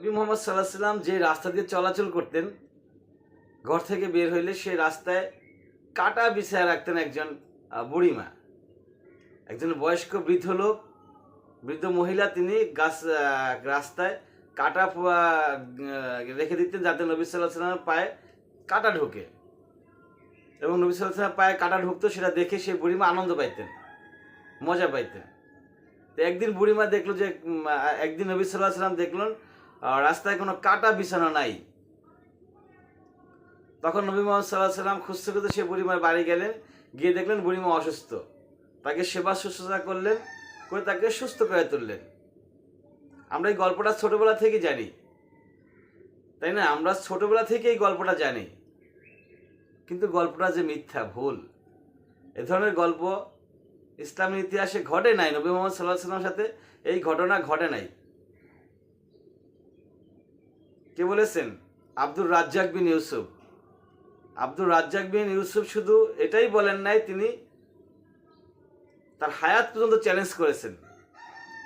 নবী মোহাম্মদ সাল্লাহ সাল্লাম যে রাস্তা দিয়ে চলাচল করতেন, ঘর থেকে বের হইলে সেই রাস্তায় কাটা বিছায় রাখতেন একজন বুড়িমা। একজন বয়স্ক বৃদ্ধ লোক, বৃদ্ধ মহিলা তিনি গাছ রাস্তায় কাটা রেখে দিতেন যাতে নবী সাল্লাহ সাল্লামের পায়ে কাটা ঢোকে। এবং নবী সাল্লাহ সাল্লামের পায়ে কাটা ঢুকতো, সেটা দেখে সেই বুড়িমা আনন্দ পাইতেন, মজা পাইতেন। তো একদিন বুড়িমা দেখল যে একদিন নবী সাল্লাহ সাল্লাম দেখলেন রাস্তায় কোনো কাটা বিছানা নাই। তখন নবী মোহাম্মদ সাল্লাহ সাল্লাম খুঁজতে খুঁজতে সে বুড়িমার বাড়ি গেলেন। গিয়ে দেখলেন বুড়িমা অসুস্থ। তাকে সেবা শুশ্রূষা করলেন, করে তাকে সুস্থ করে তুললেন। আমরা এই গল্পটা ছোটবেলা থেকে জানি। তাই না? আমরা ছোটবেলা থেকে এই গল্পটা জানি। কিন্তু গল্পটা যে মিথ্যা, ভুল, এ ধরনের গল্প ইসলামের ইতিহাসে ঘটে নাই। নবী মোহাম্মদ সাল্লাহ সাল্লামের সাথে এই ঘটনা ঘটে নাই। কে বলেছেন? আব্দুর রাজ্জাক বিন ইউসুফ। আব্দুর রাজ্জাক বিন ইউসুফ শুধু এটাই বলেন নাই, তিনি তার হায়াত পর্যন্ত চ্যালেঞ্জ করেছেন।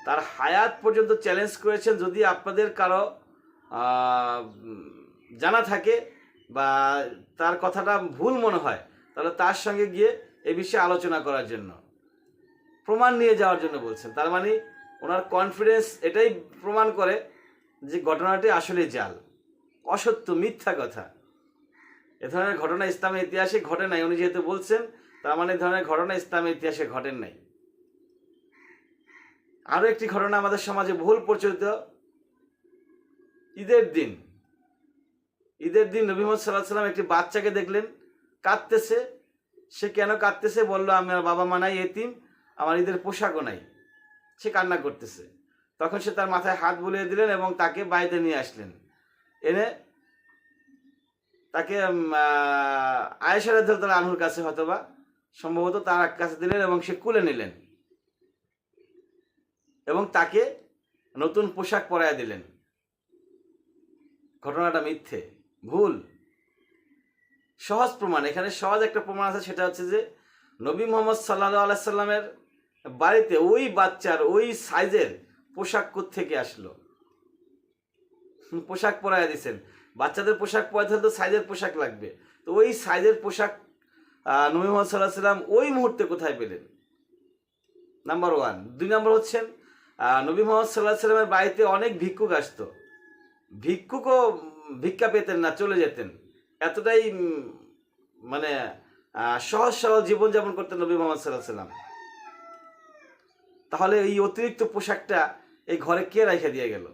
তার হায়াত পর্যন্ত চ্যালেঞ্জ করেছেন যদি আপনাদের কারও জানা থাকে বা তার কথাটা ভুল মনে হয়, তাহলে তার সঙ্গে গিয়ে এ বিষয়ে আলোচনা করার জন্য, প্রমাণ নিয়ে যাওয়ার জন্য বলছেন। তার মানে ওনার কনফিডেন্স এটাই প্রমাণ করে যে ঘটনাটি আসলে জাল। অসত্য, মিথ্যা কথা। এ ধরনের ঘটনা ইসলামের ইতিহাসে ঘটে নাই। উনি যেহেতু বলছেন, তার মানে ধরনের ঘটনা ইসলামের ইতিহাসে ঘটেন নাই। আরও একটি ঘটনা আমাদের সমাজে বহুল প্রচলিত। ঈদের দিন। ঈদের দিন নবী মোহাম্মদ সাল্লাহ সাল্লাম একটি বাচ্চাকে দেখলেন, কাঁদতেছে। সে কেন কাঁদতেছে? বলল আমার বাবা মা নাই, এতিম। আমার ঈদের পোশাকও নাই। সে কান্না করতেছে। তখন সে তার মাথায় হাত বুলিয়ে দিলেন এবং তাকে বাড়িতে নিয়ে আসলেন। এনে তাকে আয়েশার তার আনহুর কাছে হয়তোবা সম্ভবত তার কাছে দিলেন এবং সে কুলে নিলেন। এবং তাকে নতুন পোশাক পরাইয়া দিলেন। ঘটনাটা মিথ্যে, ভুল। সহজ প্রমাণ, এখানে সহজ একটা প্রমাণ আছে, সেটা হচ্ছে যে নবী মোহাম্মদ সাল্লাহ আলাইসাল্লামের বাড়িতে ওই বাচ্চার ওই সাইজের পোশাক থেকে আসলো? পোশাক পরাইয়া দিছেন। বাচ্চাদের পোশাক পরাইতে হলে তো সাইজের পোশাক লাগবে। তো ওই সাইজের পোশাক নবী মোহাম্মদ সাল্লাহ সাল্লাম ওই মুহূর্তে কোথায় পেলেন? নাম্বার ওয়ান দুই নম্বর হচ্ছেন নবী মোহাম্মদ সাল্লাহ সাল্লামের বাড়িতে অনেক ভিক্ষুক আসতো। ভিক্ষুকও ভিক্ষা পেতেন না, চলে যেতেন। এতটাই মানে সহজ সরল জীবনযাপন করতেন নবী মোহাম্মদ সাল্লাহ সাল্লাম তাহলে এই অতিরিক্ত পোশাকটা এই ঘরে কে রেখে দিয়ে গেল?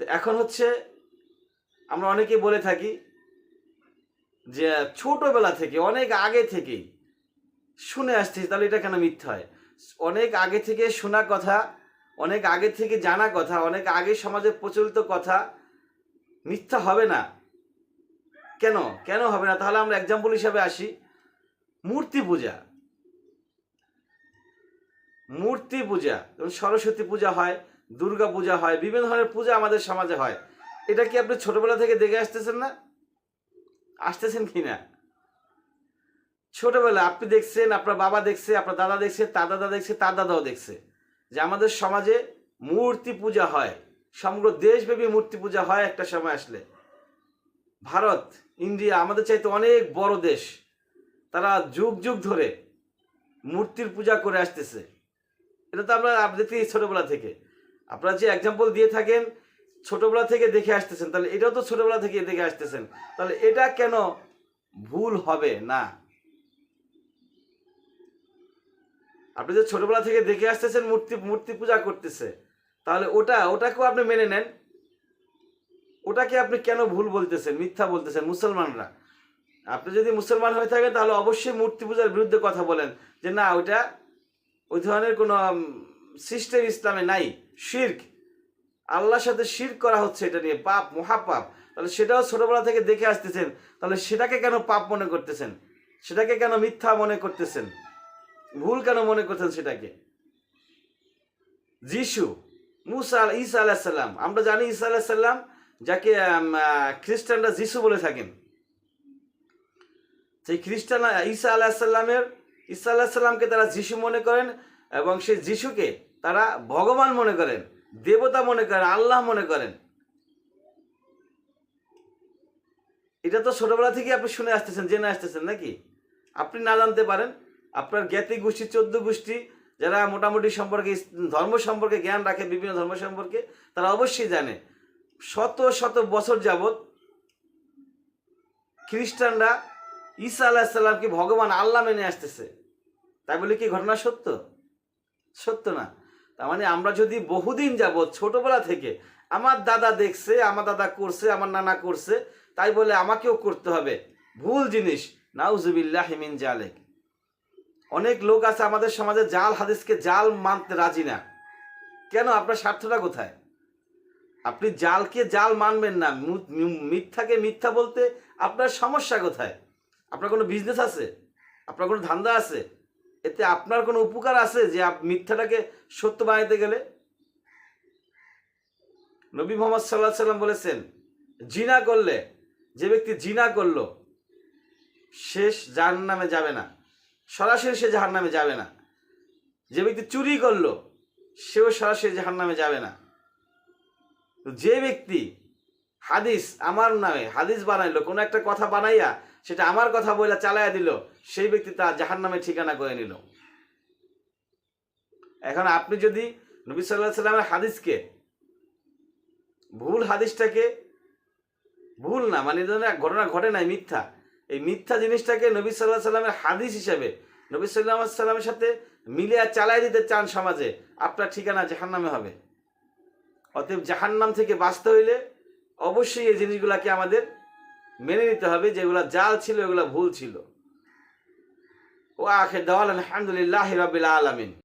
তো এখন হচ্ছে আমরা অনেকেই বলে থাকি যে ছোটবেলা থেকে, অনেক আগে থেকেই শুনে আসতেছি, তাহলে এটা কেন মিথ্যা হয়? অনেক আগে থেকে শোনা কথা, অনেক আগে থেকে জানা কথা, অনেক আগে সমাজে প্রচলিত কথা মিথ্যা হবে না। কেন? কেন হবে না? তাহলে আমরা এক্সাম্পল হিসাবে আসি। মূর্তি পূজা। মূর্তি পূজা, যেমন সরস্বতী পূজা হয় দুর্গা পূজা হয়, বিভিন্ন ধরনের পূজা আমাদের সমাজে হয়। এটা কি আপনি ছোটবেলা থেকে দেখে আসতেছেন না? আসতেছেন কি না? ছোটবেলা আপনি দেখছেন, আপনার বাবা দেখছে, আপনার দাদা দেখছে, তার দাদা দেখছে, তার দাদাও দেখছে যে আমাদের সমাজে মূর্তি পূজা হয়। সমগ্র দেশব্যাপী মূর্তি পূজা হয় একটা সময় আসলে। ভারত, ইন্ডিয়া আমাদের চাইতে অনেক বড় দেশ। তারা যুগ যুগ ধরে মূর্তির পূজা করে আসতেছে। এটা তো আমরা দেখতেই ছোটবেলা থেকে। আপনারা যে এক্সাম্পল দিয়ে থাকেন, ছোটবেলা থেকে দেখে আসতেছেন, তাহলে এটাও তো ছোটবেলা থেকে দেখে আসতেছেন। তাহলে এটা কেন ভুল হবে? না। আপনি যে ছোটবেলা থেকে দেখে আসতেছেন, মূর্তি মূর্তি পূজা করতেছে, তাহলে ওটা, ওটাকেও আপনি মেনে নেন। ওটাকে আপনি কেন ভুল বলতেছেন, মিথ্যা বলতেছেন মুসলমানরা? আপনি যদি মুসলমান হয়ে থাকেন, তাহলে অবশ্যই মূর্তি পূজার বিরুদ্ধে কথা বলেন যে, না, ওইটা ওই ধরনের কোনো সিস্টেম ইসলামে নাই। শির্ক। আল্লাহর সাথে শির্ক করা হচ্ছে এটা নিয়ে, পাপ, মহাপাপ। তাহলে সেটাও ছোটবেলা থেকে দেখে আসতেছেন। তাহলে সেটাকে কেন পাপ মনে করতেছেন? সেটাকে কেন মিথ্যা মনে করতেছেন? ভুল কেন মনে করতেন সেটাকে? যিশু, মুসা, ঈসা আলাহিসাল্লাম আমরা জানি ঈসা আলাহিসাল্লাম যাকে খ্রিস্টানরা যিশু বলে থাকেন। সেই খ্রিস্টান ঈসা আলাহিসাল্লামের ঈসা আলাহিসাল্লামকে তারা যিশু মনে করেন এবং সেই যিশুকে তারা ভগবান মনে করেন, দেবতা মনে করেন, আল্লাহ মনে করেন। এটা তো ছোটবেলা থেকে আপনি শুনে আসতেছেন, জেনে আসতেছেন নাকি? আপনি না জানতে পারেন, আপনার জ্ঞাতি গোষ্ঠী, চোদ্দ গোষ্ঠী, যারা মোটামুটি সম্পর্কে ধর্ম সম্পর্কে জ্ঞান রাখে, বিভিন্ন ধর্ম সম্পর্কে, তারা অবশ্যই জানে। শত শত বছর যাবৎ খ্রিস্টানরা ঈসা আলাহিসাল্লামকে ভগবান আল্লাহ মেনে আসতেছে। তাই বলে কি ঘটনা সত্য? সত্য না। তার মানে আমরা যদি বহুদিন যাবৎ ছোটবেলা থেকে আমার দাদা দেখছে, আমার দাদা করছে, আমার নানা করছে, তাই বলে আমাকেও করতে হবে। ভুল জিনিস। নাউজুবিল্লাহ হিমিন জালেক। অনেক লোক আছে আমাদের সমাজে জাল, হাদিসকে জাল মানতে রাজি না। কেন? আপনার স্বার্থটা কোথায়? আপনি জালকে জাল মানবেন না। মিথ্যাকে মিথ্যা বলতে আপনার সমস্যা কোথায়? আপনার কোনো বিজনেস আছে? আপনার কোনো ধান্দা আছে? এতে আপনার কোনো উপকার আছে যে মিথ্যাটাকে সত্য বানাইতে গেলে? নবী মোহাম্মদ সাল্লাহ সাল্লাম বলেছেন, জিনা করলে, যে ব্যক্তি জিনা করল, শেষ জাহান নামে যাবে না। সরাসরি সে জাহান নামে যাবে না। যে ব্যক্তি চুরি করল, সেও সরাসরি জাহান নামে যাবে না। যে ব্যক্তি হাদিস আমার নামে, হাদিস বানাইলো, কোনো একটা কথা বানাইয়া সেটা আমার কথা বলে চালাইয়া দিল, সেই ব্যক্তি তার জাহান নামে ঠিকানা করে নিল। এখন আপনি যদি নবী সাল্লাহ সাল্লামের হাদিসকে, ভুল হাদিসটাকে, ভুল না মানে ঘটনা ঘটে নাই মিথ্যা, এই মিথ্যা জিনিসটাকে নবী সাল্লাহ সাল্লামের হাদিস হিসাবে, নবী সাল্লাহ সাল্লামের সাথে মিলে আর চালাই দিতে চান সমাজে, আপনার ঠিকানা জাহান্নামে হবে। অতএব জাহান্নাম থেকে বাঁচতে হইলে অবশ্যই এই জিনিসগুলাকে আমাদের মেনে নিতে হবে যেগুলো জাল ছিল, এগুলা ভুল ছিল। ও আখের দেওয়াল আলহামদুলিল্লাহ রবিল আলমিন।